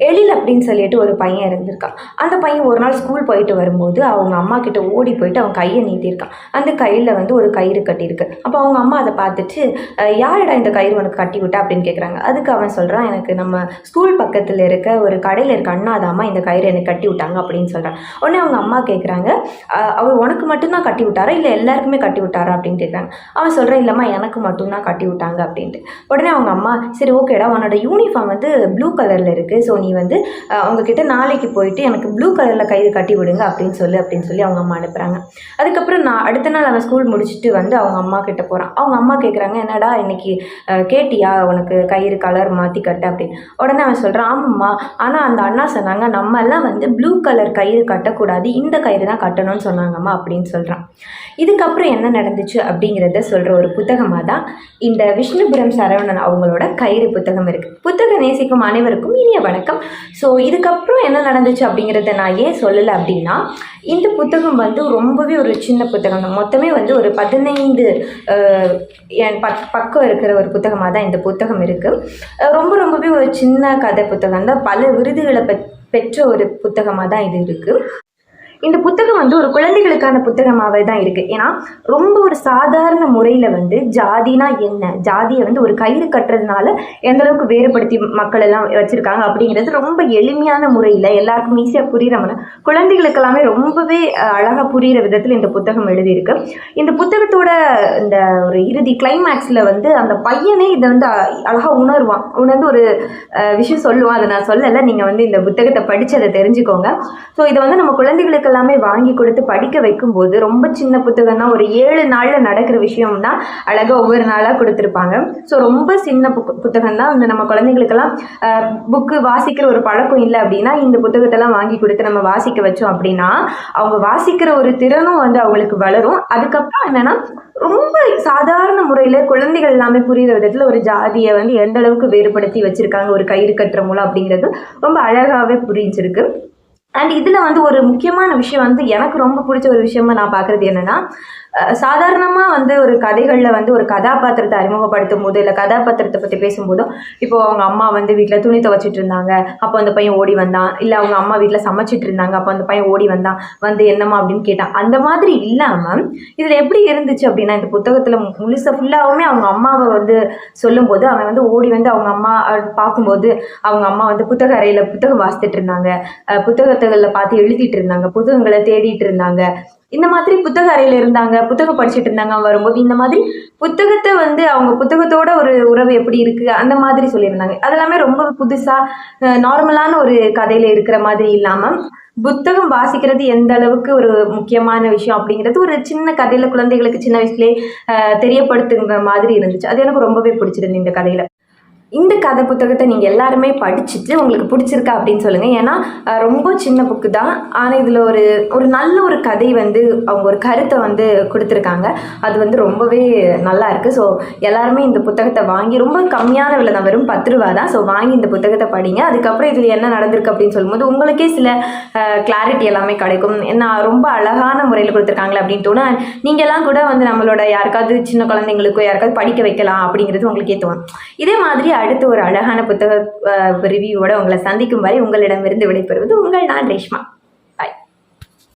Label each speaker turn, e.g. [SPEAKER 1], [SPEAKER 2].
[SPEAKER 1] எழில் அப்படின்னு சொல்லிட்டு ஒரு பையன் இருந்திருக்கான். அந்த பையன் ஒரு நாள் ஸ்கூல் போயிட்டு வரும்போது அவங்க அம்மா கிட்ட ஓடி போயிட்டு அவன் கையை நீட்டியிருக்கான். அந்த கையில் வந்து ஒரு கயிறு கட்டியிருக்கு. அப்போ அவங்க அம்மா அதை பார்த்துட்டு "அஹ், யாருடா இந்த கயிறு உனக்கு கட்டி விட்டா? அப்படின்னு கேட்குறாங்க அதுக்கு அவன் சொல்கிறான் எனக்கு நம்ம ஸ்கூல் பக்கத்தில் இருக்க ஒரு கடையில் இருக்க அண்ணாதாம்மா இந்த கயிறு எனக்கு கட்டி விட்டாங்க அப்படின்னு சொல்கிறான் உடனே அவங்க அம்மா கேட்குறாங்க அவர் உனக்கு மட்டும்தான் கட்டி விட்டாரா? இல்லை எல்லாருக்குமே கட்டி விட்டாரா? அப்படின்னு கேட்குறாங்க அவன் சொல்கிறான் இல்லைம்மா எனக்கு மட்டும்தான் கட்டி விட்டாங்க அப்படின்ட்டு. உடனே அவங்க அம்மா சரி ஓகேடா உன்னோட யூனிஃபார்ம் வந்து ப்ளூ கலரில் இருக்குது ஸோ நீ நீ வந்து அவங்கக்கிட்ட அவங்க நாளைக்கு போயிட்டு எனக்கு ப்ளூ கலரில் கயிறு கட்டி விடுங்க அப்படின்னு சொல்லு அப்படின்னு சொல்லி அவங்க அம்மா அனுப்புகிறாங்க அதுக்கப்புறம் நான் அடுத்த நாள் அவன் ஸ்கூல் முடிச்சுட்டு வந்து அவங்க அம்மா கிட்ட போகிறான் அவங்க அம்மா கேட்குறாங்க என்னடா இன்னைக்கு கேட்டியா? உனக்கு கயிறு கலர் மாற்றி கட்ட அப்படின்னு. உடனே அவன் சொல்கிறான் ஆமாம்மா ஆனால் அந்த அண்ணா சொன்னாங்க நம்ம எல்லாம் வந்து ப்ளூ கலர் கயிறு கட்டக்கூடாது இந்த கயிறு தான் கட்டணும்னு சொன்னாங்கம்மா அப்படின்னு சொல்கிறான் இதுக்கப்புறம் என்ன நடந்துச்சு அப்படிங்கிறத சொல்கிற ஒரு புத்தகமாக தான் இந்த விஷ்ணுபுரம் சரவணன் அவங்களோட கயிறு புத்தகம் இருக்குது புத்தகம் நேசிக்கும் அனைவருக்கும் இனிய வணக்கம். ஸோ இதுக்கப்புறம் என்ன நடந்துச்சு அப்படிங்கிறத நான் ஏன் சொல்லலை அப்படின்னா இந்த புத்தகம் வந்து ரொம்பவே ஒரு சின்ன புத்தகம். மொத்தமே வந்து ஒரு பதினைந்து பக் பக்கம் இருக்கிற ஒரு புத்தகமாக தான் இந்த புத்தகம் இருக்குது ரொம்ப ரொம்பவே ஒரு சின்ன கதை புத்தகம் தான். பல விருதுகளை பெற் பெற்ற ஒரு புத்தகமாக தான் இது இருக்குது இந்த புத்தகம் வந்து ஒரு குழந்தைகளுக்கான புத்தகமாகவே தான் இருக்குது ஏன்னா ரொம்ப ஒரு சாதாரண முறையில் வந்து ஜாதினா என்ன? ஜாதியை வந்து ஒரு கயிறு கட்டுறதுனால எந்த அளவுக்கு வேறுபடுத்தி மக்கள் எல்லாம் வச்சுருக்காங்க அப்படிங்கிறது ரொம்ப எளிமையான முறையில் எல்லாருக்கும் ஈஸியாக புரிகிற மாதிரி குழந்தைகளுக்கெல்லாமே ரொம்பவே அழகாக புரிகிற விதத்தில் இந்த புத்தகம் எழுதியிருக்கு. இந்த புத்தகத்தோட இந்த ஒரு இறுதி கிளைமேக்ஸில் வந்து அந்த பையனே இதை வந்து அழகாக உணர்வான். உணர்ந்து ஒரு விஷயம் சொல்லுவான். அதை நான் சொல்லலை. நீங்கள் வந்து இந்த புத்தகத்தை படித்து அதை தெரிஞ்சுக்கோங்க. ஸோ இதை வந்து நம்ம குழந்தைகளுக்கு எல்லாமே வாங்கி கொடுத்து படிக்க வைக்கும்போது ரொம்ப சின்ன புத்தகம் தான் ஒரு ஏழு நாளில் நடக்கிற விஷயம்னா அழகாக ஒவ்வொரு நாளாக கொடுத்துருப்பாங்க. ஸோ ரொம்ப சின்ன புக் புத்தகம் தான் வந்து நம்ம குழந்தைங்களுக்கெல்லாம் புக்கு வாசிக்கிற ஒரு பழக்கம் இல்லை அப்படின்னா இந்த புத்தகத்தெல்லாம் வாங்கி கொடுத்து நம்ம வாசிக்க வச்சோம் அப்படின்னா அவங்க வாசிக்கிற ஒரு திறனும் வந்து அவங்களுக்கு வளரும். அதுக்கப்புறம் என்னென்னா ரொம்ப சாதாரண முறையில் குழந்தைகள் எல்லாமே புரிகிற விதத்தில் ஒரு ஜாதியை வந்து எந்த அளவுக்கு வேறுபடுத்தி வச்சுருக்காங்க ஒரு கயிறு கட்டுற மூலம் அப்படிங்கிறது ரொம்ப அழகாகவே புரிஞ்சிருக்கு. அண்ட் இதில் வந்து ஒரு முக்கியமான விஷயம் வந்து எனக்கு ரொம்ப பிடிச்ச ஒரு விஷயமா நான் பார்க்குறது என்னென்னா சாதாரணமாக வந்து ஒரு கதைகளில் வந்து ஒரு கதாபாத்திரத்தை அறிமுகப்படுத்தும் போது இல்லை கதாபாத்திரத்தை பற்றி பேசும்போதோ இப்போ அவங்க அம்மா வந்து வீட்டில் துணி துவைச்சிட்டு இருந்தாங்க அப்போ அந்த பையன் ஓடி வந்தான். இல்லை அவங்க அம்மா வீட்டில் சமைச்சிட்டு இருந்தாங்க அப்போ அந்த பையன் ஓடி வந்தான். வந்து என்னம்மா அப்படின்னு கேட்டான். அந்த மாதிரி இல்லாமல் இதில் எப்படி இருந்துச்சு அப்படின்னா இந்த புத்தகத்தில் முழுச ஃபுல்லாகவுமே அவங்க அம்மாவை வந்து சொல்லும்போது அவன் வந்து ஓடி வந்து அவங்க அம்மா பார்க்கும்போது அவங்க அம்மா வந்து புத்தக அறையில் புத்தகம் வாசித்துட்டு இருந்தாங்க. புத்தகத்துகளில் பார்த்து எழுதிட்டு இருந்தாங்க. புத்தகங்களை தேடிட்டு இருந்தாங்க. இந்த மாதிரி புத்தக அறையில் இருந்தாங்க புத்தகம் படிச்சுட்டு இருந்தாங்க வரும்போது இந்த மாதிரி புத்தகத்தை வந்து அவங்க புத்தகத்தோட ஒரு உறவு எப்படி இருக்குது அந்த மாதிரி சொல்லியிருந்தாங்க. அதெல்லாமே ரொம்ப புதுசாக நார்மலான ஒரு கதையில் இருக்கிற மாதிரி இல்லாமல் புத்தகம் வாசிக்கிறது எந்த அளவுக்கு ஒரு முக்கியமான விஷயம் அப்படிங்கிறது ஒரு சின்ன கதையில் குழந்தைகளுக்கு சின்ன வயசுலேயே தெரியப்படுத்துங்கிற மாதிரி இருந்துச்சு. அது எனக்கு ரொம்பவே பிடிச்சிருந்து இந்த கதையில். இந்த கதை புத்தகத்தை நீங்கள் எல்லாருமே படிச்சுட்டு உங்களுக்கு பிடிச்சிருக்கா அப்படின்னு சொல்லுங்கள் ஏன்னா ரொம்ப சின்ன புக்கு தான். ஆனால் இதில் ஒரு ஒரு நல்ல ஒரு கதை வந்து அவங்க ஒரு கருத்தை வந்து கொடுத்துருக்காங்க. அது வந்து ரொம்பவே நல்லா இருக்குது ஸோ எல்லாருமே இந்த புத்தகத்தை வாங்கி ரொம்ப கம்மியான விலை தான். வெறும் பத்து ரூபா தான். ஸோ வாங்கி இந்த புத்தகத்தை படிங்க. அதுக்கப்புறம் இதில் என்ன நடந்திருக்கு அப்படின்னு சொல்லும்போது உங்களுக்கே சில கிளாரிட்டி எல்லாமே கிடைக்கும். என்ன ரொம்ப அழகான முறையில் கொடுத்துருக்காங்களே அப்படின்னு தோணும். நீங்கள்லாம் கூட வந்து நம்மளோட யாருக்காவது சின்ன குழந்தைங்களுக்கோ யாருக்காவது படிக்க வைக்கலாம் அப்படிங்கிறது உங்களுக்கே தோணும். இதே மாதிரி அடுத்து ஒரு அழகான புத்தக ரிவ்யூவோட உங்களை சந்திக்கும் வரை உங்களிடமிருந்து விடைபெறுவது உங்கள் நான் ரேஷ்மா.